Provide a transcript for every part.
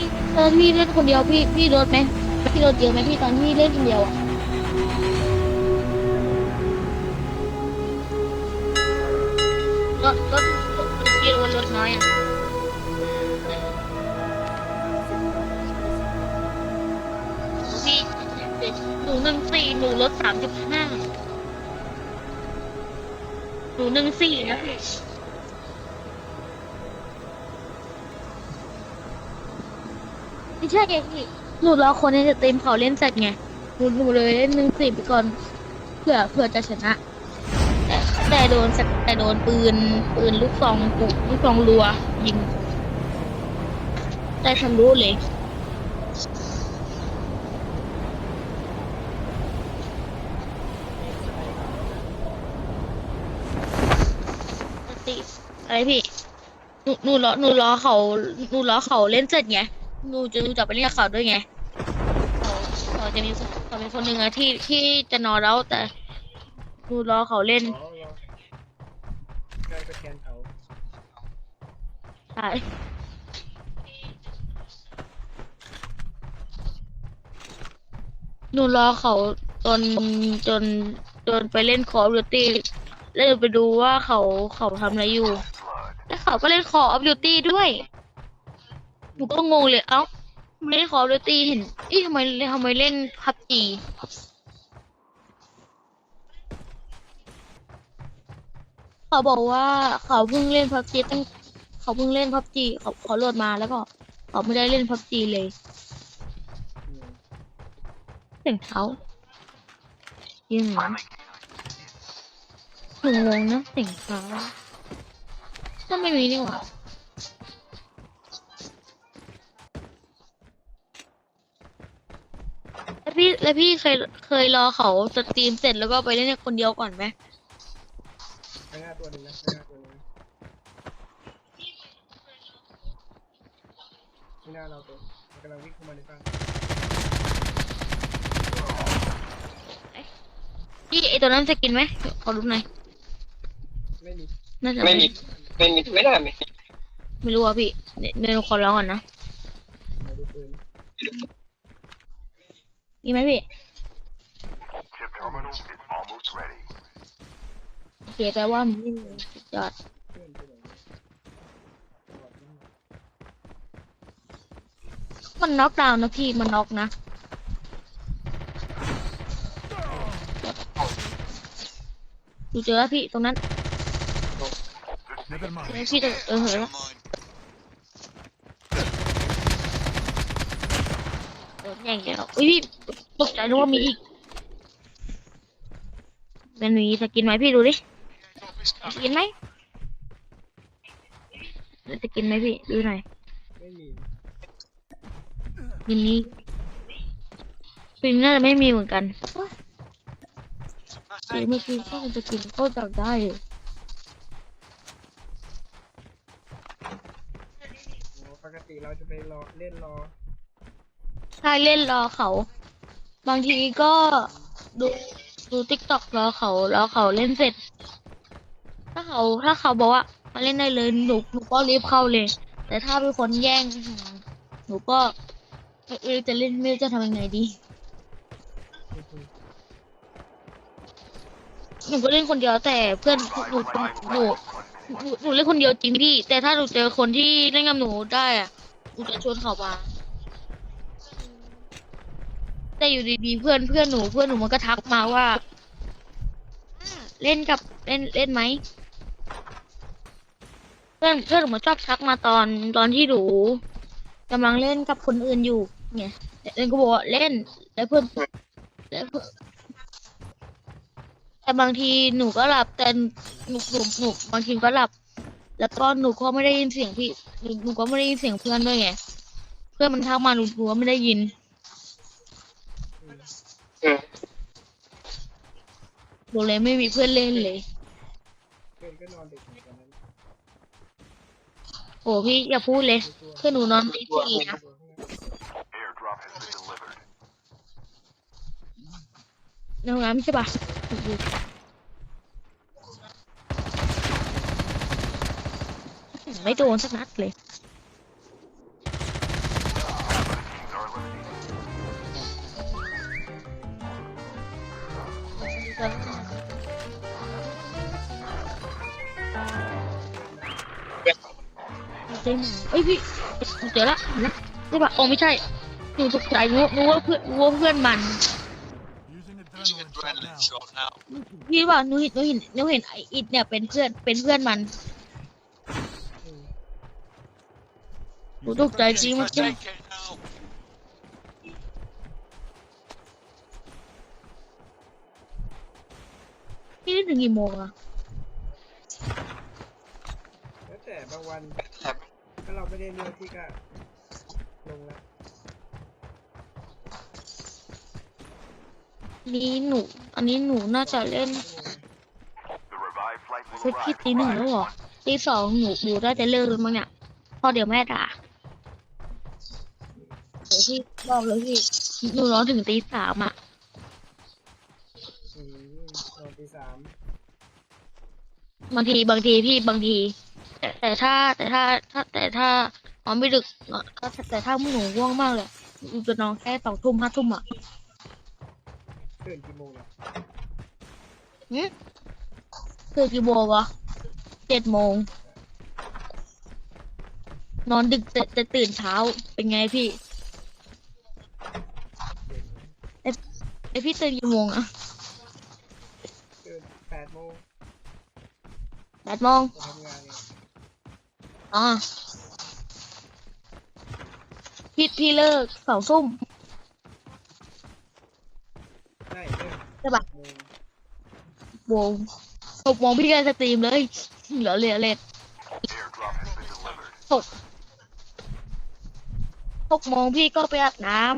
พี่ตอนพี่เล่นคนเดียวพี่พี่โดนไหมพี่โดนเยอะไหมพี่ตอนพี่เล่นคนเดียวอะรถรถรถพี่โดนรถน้อยอะพี่หนูหนึ่งสี่หนูรถสามสิบห้าหนูหนึ่งสี่นะพี่ ไม่ใช่ไงพี่หนูรอคนในสตรีมเขาเล่นเสร็จไงหนูหนูเลยเล่นหนึ่งสิบไปก่อนเพื่อเพื่อจะชนะ แต่แต่โดนสแต่โดนปืนปืนลูกซองปุลูกซองรัว ยิงได้ทะลุเลยอะไรพี่หนูหนูรอหนูรอเขาหนูรอเขาเล่นเสร็จไง หนูจะหนูจะไปเล่นกับเขาด้วยไงเขาเขาจะมีเขาเป็นคนหนึ่งอะที่ที่จะนอนแล้วแต่หนูรอเขาเล่นอ๋อรอได้สแกนเขาใช่หนูรอเขาจนจนจนไปเล่นคอร์ดิวตี้แล้วไปดูว่าเขาเขาทำอะไรอยู่ แล้วเขาก็เล่นคอร์ดิวตี้ด้วย นูก็งงเลยเอ้าไม่เล่นคอดิวตี้เห็นอ๊ะทำไมทำไมเล่นพับจีเขาบอกว่าเขาเพิ่งเล่นพับจีตั้งเขาเพิ่งเล่นพับจีเขาเขาโหลดมาแล้วก็เขาไม่ได้เล่นพับจีเลยเสียงเท้ายิงหนูหนูงงนะเสียงเท้าก็ไม่มีนี่หว่า พี่แล้วพี่เคยเคยรอเขาสตรีมเสร็จแล้วก็ไปเล่นคนเดียวก่อนไหมข้างหน้าตัวหนึ่งนะข้างหน้าตัวหนึงข้างหน้าเราตัวมันกำลังวิ่งเข้ามาในบ้านพี่ไอตัวนั้นจะกินไหมขอรู้หน่อยไม่มีน่าจะไม่มีไม่มีไม่ได้ไหมไม่รู้อะพี่เดี๋ยวเดี๋ยวหนูขอร้องก่อนนะ มาดูปืน มีไหมพี่ Chip terminal is almost ready. เสียใจว่ามันไม่มีสุดยอดเพื่อนไปไหนเนี่ยบอดมากมันน็อกดาวน์นะพี่ มันน็อกนะ ดูเจอแล้วพี่ตรงนั้น Never เจอพี่ตรงเออเห็นแล้วโดน แย่งแล้วอุ้ยพี่ตกใจนึกว่ามีอีกมันมีสกินไหมพี่ดูดิสกินไหมสกินไหมพี่ดูหน่อยไม่มียินนี้ปิงน่าจะไม่มีเหมือนกันเดี๋ยวเมื่อกี้ก็จะกินก็จับได้ปกติเราจะไปรอเล่นรอ ใช่เล่นรอเขา บางทีก็ดูดูติ๊กต็อกรอเขารอเขาเล่นเสร็จ ถ้าเขาถ้าเขาบอกว่ามาเล่นได้เลยหนูหนูก็รีบเข้าเลย แต่ถ้าเป็นคนแย่ง หนูก็ไม่รู้จะเล่นไม่รู้จะทำยังไงดีหนูก็เล่นคนเดียวแต่เพื่อนหนูหนูหนูหนูเล่นคนเดียวจริงพี่ แต่ถ้าหนูเจอคนที่เล่นกับหนูได้อะหนูจะชวนเขามา แต่อยู่ดีๆเพื่อนเพื่อนหนูเพื่อนหนูมันก็ทักมาว่า เล่นกับเล่นเล่นไหมเพื่อนเพื่อนหนูมันชอบทักมาตอนตอนที่หนูกำลังเล่นกับคนอื่นอยู่ไงเล่นก็บอกว่าเล่นแล้วเพื่อนแล้วเพื่อนแต่บางทีหนูก็หลับแต่หนูหนูหนูบางทีก็หลับ แล้วก็หนูก็ไม่ได้ยินเสียงพี่หนูหนูก็ไม่ได้ยินเสียงเพื่อนด้วยไงเพื่อนมันทักมาหนูหนูก็ไม่ได้ยิน อืมอืมหนูเลยไม่มีเพื่อนเล่นเลยเพื่อนก็นอนดึกเหมือนกันนั้นโอ้พี่อย่าพูดเลยเพื่อนหนูนอนตีสี่นะ ตัวข้างหน้า Airdrop has been delivered. ในห้องน้ำใช่ปะไม่โดนสักนัดเลย เจ๊หมาเอ้ยพี่เจอละนะใช่ปะโอ้ไม่ใช่หนูตกใจนึกนึกว่าเพื่อนนึกว่าเพื่อนมัน Using adrenaline shot now. พี่ว่าหนูเห็นหนูเห็นหนูเห็นไออิดเนี่ยเป็นเพื่อนเป็นเพื่อนมันหนูตกใจจริงเมื่อกี้ Take it now. พี่ถึงกี่โมงอะแล้วแต่บางวันถ้า เราไม่ได้เลือกที่ก็ลงแล้วนี่หนู อันนี้หนูน่าจะเล่น The revived flight เซ็ will ตพี่ arrive ตีหนึ่งแล้วเหรอตีสองหนูหนูน่าจะเลิกแล้วมั้งเนี่ยพอเดี๋ยวแม่ด่าเดี๋ยวพี่บอกเลยพี่หนูนอนถึงตีสามอะอืมนอนตีสามบางทีบางทีพี่บางที แต่แต่ถ้าแต่ถ้าถ้าแต่ถ้านอนไม่ดึกเนอะถ้าแต่ถ้าหนูง่วงมากเลยหนูจะนอนแค่สองทุ่มห้าทุ่มอะตื่นกี่โมงเนี่ยคือกี่โมงวะเจ็ดโมง นอนดึกแต่แต่ตื่นเช้าเป็นไงพี่เด็กไอพี่ตื่นกี่โมงอะตื่นแปดโมงแปดโมงไปทำงานเนี่ย อ๋อพี่พี่เลิกสองทุ่มได้เลิกใช่ปะโมงโมงหกโมงพี่ก็สตรีมเลยเหลือเหลือเลย Airdrop has been delivered. หกหกโมงพี่ก็ไปอาบน้ำ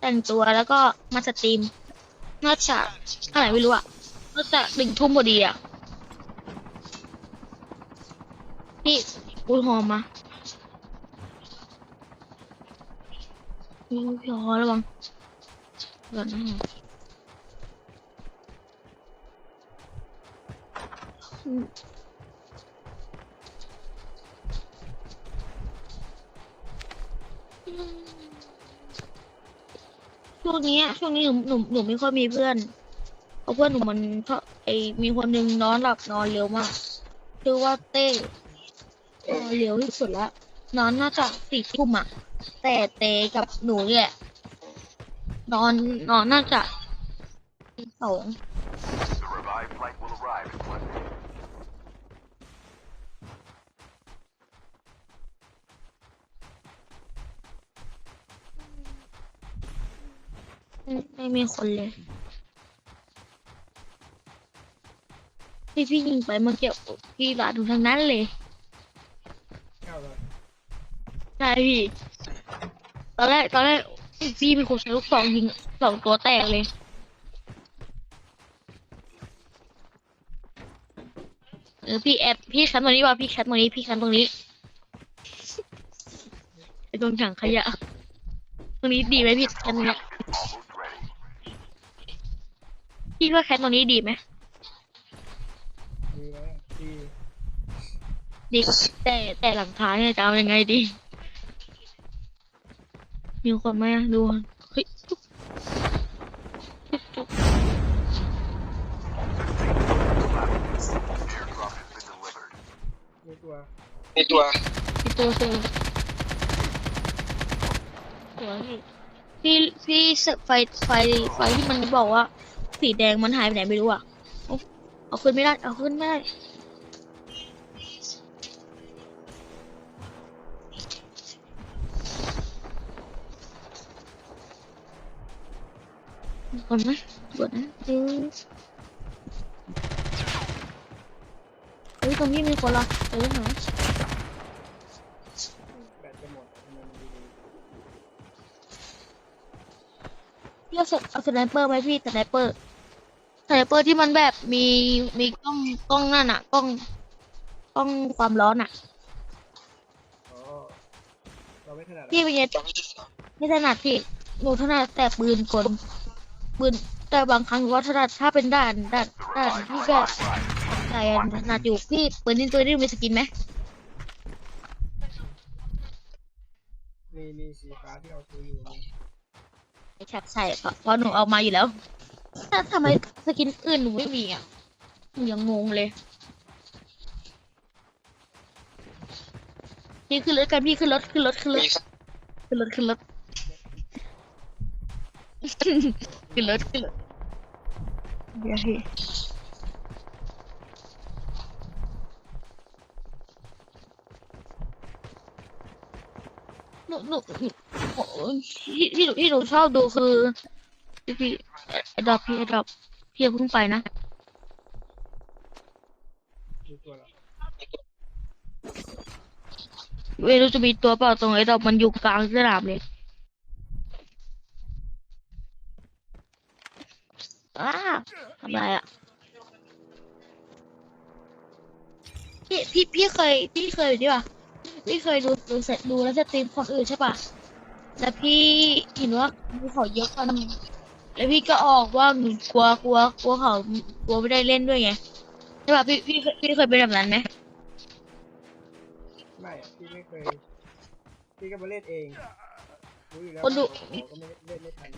แต่งตัวแล้วก็มาสตรีมน่าจะเท่าไหร่ไม่รู้อะน่าจะหนึ่งทุ่มพอดีอะ พี่อุ้ยหอมมาอุ้ยพี่หอมระวังเดี๋ยวนะช่วงนี้ช่วงนี้หนูหนูหนูไม่ค่อยมีเพื่อนเพราะเพื่อนหนูมันชอบไอมีคนหนึ่งนอนหลับนอนเร็วมากชื่อว่าเต้ นอนเร็วที่สุดละนอนน่าจะสี่ทุ่มอะแต่เตกับหนูเนี่ยนอนนอนน่าจะตีสองไม่ไม่มีคนเลยที่พี่ยิงไปเมื่อกี้พี่หลาดูทั้งนั้นเลย เก้าร้อย ใช่ พี่ ตอนแรกตอนแรกพี่เป็นคนใช้ลูกซองยิงสองตัวแตกเลย เออพี่แอดพี่แคปตรงนี้ว่าพี่แคปตรงนี้พี่แคปตรงนี้ไอ้ตรงถังขยะ ตรงนี้ดีไหมพี่แคปตรงเนี้ย Almost ready. พี่ว่าแคปตรงนี้ดีไหมดีไหมดีดีแต่แต่หลังท้ายเนี่ยจะเอายังไงดี มีคนไหมอะดูเฮ้ย Airdrop has been delivered. มีตัวมีตัวเซลล์ตัวพี่พี่พี่เสไฟไฟไฟที่มันบอกว่า สีแดงมันหายไปไหนไม่รู้อะเอาเอาขึ้นไม่ได้เอาขึ้นไม่ได้ ก่อนไหมกดนะดูเฮ้ยตรงนี้มีคนละเออหาแบตจะหมดทำไมมันดีพี่เอาเอาสไนเปอร์ไหมพี่สไนเปอร์สไนเปอร์ที่มันแบบมีมีกล้องกล้องนั่นอะกล้องกล้องความร้อนอะอ๋อเราไม่ถนัดอะพี่เป็นไงไม่ถนัดพี่หนูถนัดแต่ปืนกล ปืนแต่บางครั้งหนูว่าถนัดถ้าเป็นด้านด้าน The ด้าน revived ที่ flight แบ will บ arrive. ใจอะถนัดอยู่พี่ปืนนี้ตัวนี้มีสกินไหมมีมีสีฟ้าที่เราซื้ออยู่มีไม่ใช่ใช่เพราะเพราะหนูเอามาอยู่แล้วแต่ทำไมสกินอื่นหนูไม่มีอะหนูยังงงเลยพี่ขึ้นรถกันพี่ขึ้นรถขึ้นรถขึ้นรถขึ้นรถขึ้นรถ ขึ้นรถขึ้นรถเดี๋ยวพี่หนูหนูหนูโอ้ยที่ที่หนูที่หนูชอบดูคือพี่พี่ไอดอปพี่ไอดอปพี่อย่าเพิ่งไปนะดูตัวเราไม่รู้จะมีตัวเปล่าตรงไอ้ดอกมันอยู่กลางสนามเลยอ้าทำไรอะ พี่พี่พี่เคยพี่เคยดีป่ะพี่เคยดูดูเสร็จดูแล้วจะตรีมคนอื่นใช่ป่ะแล้วพี่เห็นว่ามีเขาเยอะกันแล้วพี่ก็ออกว่าหนูกลัวกลัวกลัวเขากลัวไม่ได้เล่นด้วยไงใช่ป่ะพี่พี่เคยพี่เคยเป็นแบบนั้นไหมไม่อะพี่ไม่เคย พี่ก็มาเล่นเองรู้อยู่แล้วคนดู ผมก็ไม่เล่นไม่ทัน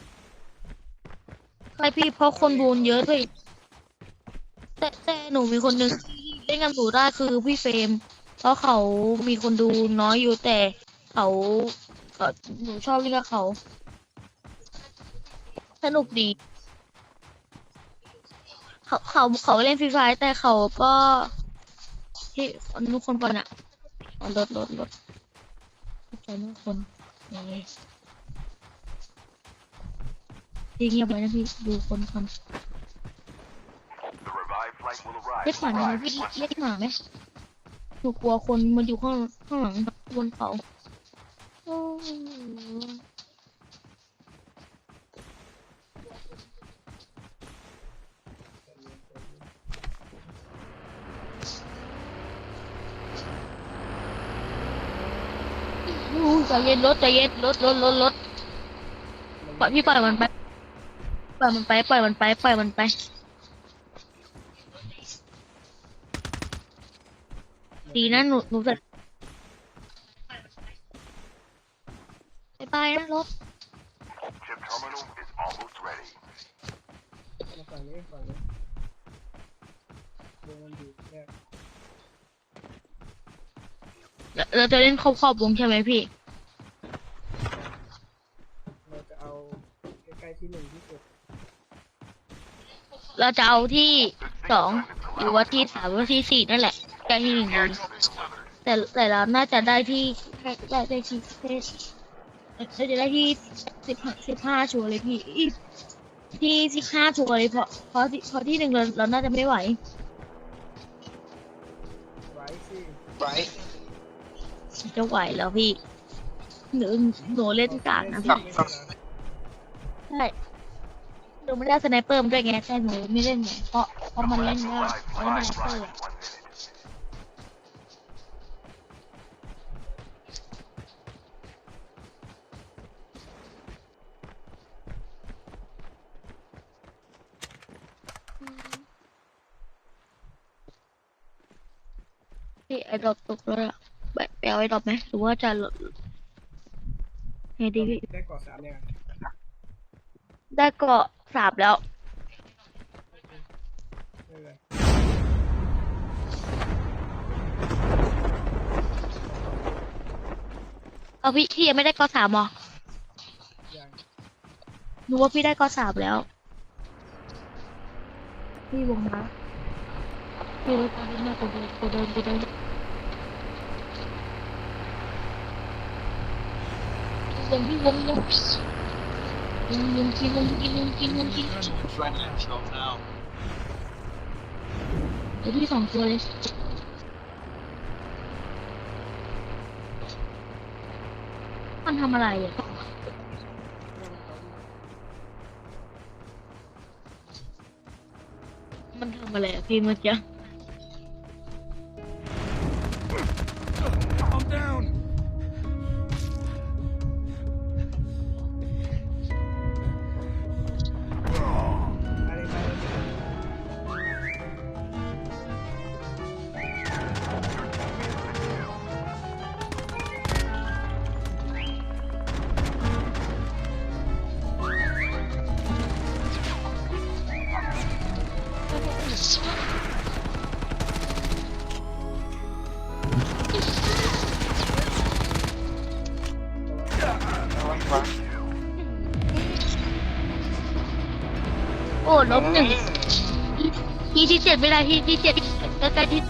ใช่พี่เพราะคนดูเยอะด้วยแต่แต่หนูมีคนหนึ่งที่ เล่นกับหนูได้คือพี่เฟรมเพราะเขามีคนดูน้อยอยู่แต่เขาเอ่อหนูชอบเล่นกับเขา สนุกดี เขาเขาเขาเล่นฟรีไฟแต่เขาก็ที่นุกคนปอนอะรถรถรถใจทุกคนเอ้ยพี่เงียบไว้นะพี่ดูคนคน เรียกหมาไหมพี่เรียกหมาไหมหนูกลัวคนมันอยู่ข้างข้างหลังบนเขาใจเย็นรถใจเย็นรถรถรถรถปล่อยพี่ปล่อยมันไปปล่อยมันไปปล่อยมันไปปล่อยมันไป ดีนะหนูหนูแบบบายบายนะรถ Chip terminal is almost ready. มาฝั่งนี้ฝั่งนี้วงมันอยู่แค่เราเราจะเล่นขอบขอบวงใช่ไหมพี่ เราจะเอาใกล้ๆที่หนึ่งที่สุดเราจะเอาที่ The สอง safe zone is หรือว่าที่สามหรือว่าที่สี่นั่นแหละ ใกล้ที่หนึ่งเลย delivered. แต่แต่เราน่าจะได้ที่ได้ได้ที่เราจะได้ที่สิบสิบห้าชัวร์เลยพี่อีที่สิบห้าชัวร์เลยเพราะเพราะที่เพราะที่หนึ่งเราเราน่าจะไม่ไหวไว้สิจะไหวแล้วพี่หนูหนูเล่นกากนะพี่ไม่ใช่เหรอใช่หนูไม่ได้สไนเปอร์มาด้วยไงแต่หนูไม่เล่นไงเพราะเพราะมันเล่นได้ Revived เพราะมัน flight สไนเปอร์ arrives อะ in one minute. พี่ไอ้ ดรอปตกแล้วอะแบบไปเอาไอ้ดรอปไหมหรือว่าจะลดไงดีพี่ได้เกาะสามเนี่ยได้เกาะสามแล้วไม่เป็นไรเอาพี่พี่ยังไม่ได้เกาะสามเหรอยังหนูว่าพี่ได้เกาะสามแล้ว พี่วงมาพี่รถตามพี่มากูเดินกูเดินกูเดิน วงพี่วงวงวงวงกินวงกินวงกินวงกินเดี๋ยวพี่สองตัวเลยมันทำอะไรอะมันทำอะไรอะพี่เมื่อกี้ หนึ่งที่ที่เจ็ดไม่ได้ที่ที่เจ็ดใกล้ๆที่